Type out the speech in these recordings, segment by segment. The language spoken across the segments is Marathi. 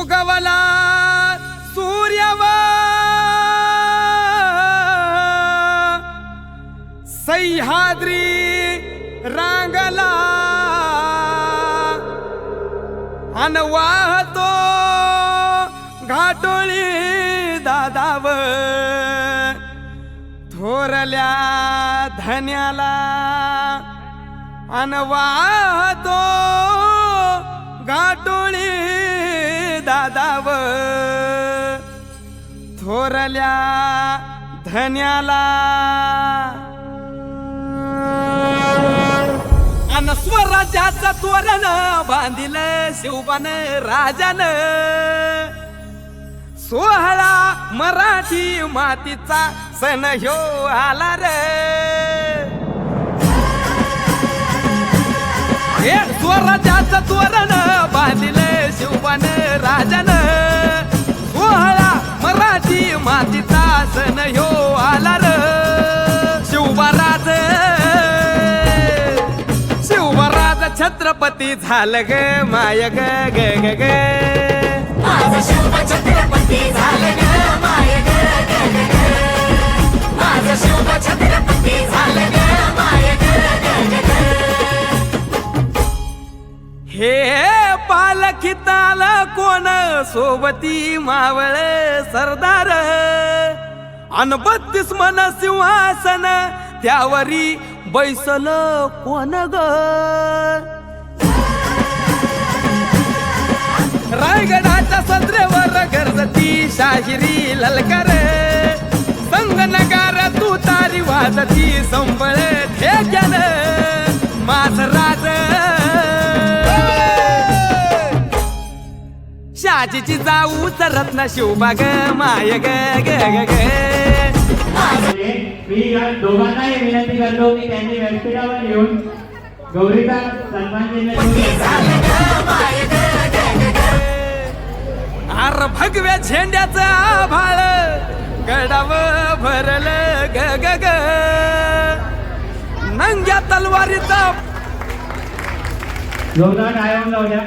उगवला सूर्यव. सह्याद्री रांगला. अन वाहतो घाटोळी दादाव थोरल्या धन्याला अन वाहतो घाटोळी दादाव. थोरल्या धन्याला. अन स्वराज्याचं तोरण बांधिल शिवबान राजन. सोहळा मराठी मातीचा सण ह्यो आला रे. हे स्वराज्याचं तोरण छत्रपती झालं ग माय ग ग ग छत्रपती झालं ग माय ग छत्रपती झालं ग माय. हे पालखिताल कोण? सोबती मावळ सरदार. अन बत्तीस मन सिंहासन त्यावरी बैसल कोण ग? रायगडाच्या सदरेवर गरजती शाहिरी ललकर संगनगार तू तारी वाजती संबळ ठेक्यान. माझ राज. शाजीची जाऊ रत्न शिवबा ग माय ग ग ग ग. मी या दोघांनाही विनंती करतो की त्यांनी व्यासपीठावर येऊन गौरीचा सन्मान देण्यासाठी झालं ग माय ग ग ग ग. अर भगव्या झेंड्याचं आभाळ गडाव भरल ग ग ग. नंग्या तलवारीचा जोरदार टाळ्या लावू द्या.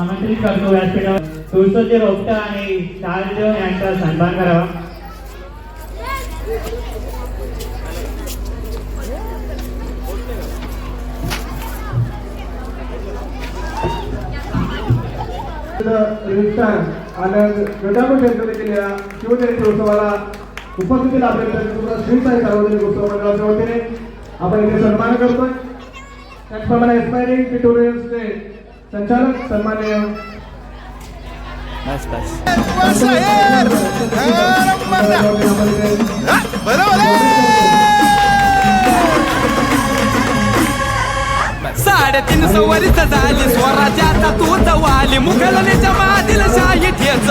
आमंत्रित करतो व्यासपीठावर. तुळसोचे रोपट आणि शाळदेव यांचा सन्मान करावा. रजिस्ट्रार आनंद गटापूर यांच्या केलेल्या शिवजयंती उत्सवाला उपस्थिती लाभलेल्या श्री सार्वजनिक उत्सव मंडळाच्या वतीने आपण इथे सन्मान करतोय. त्याचप्रमाणे एस्पायरिंग ट्युटोरियल्सचे संचालक सन्मान्य साडेतीन सवारीच झाली स्वराज्याचा तू जवाली मुघलनेच्या मादिल शाही ठेच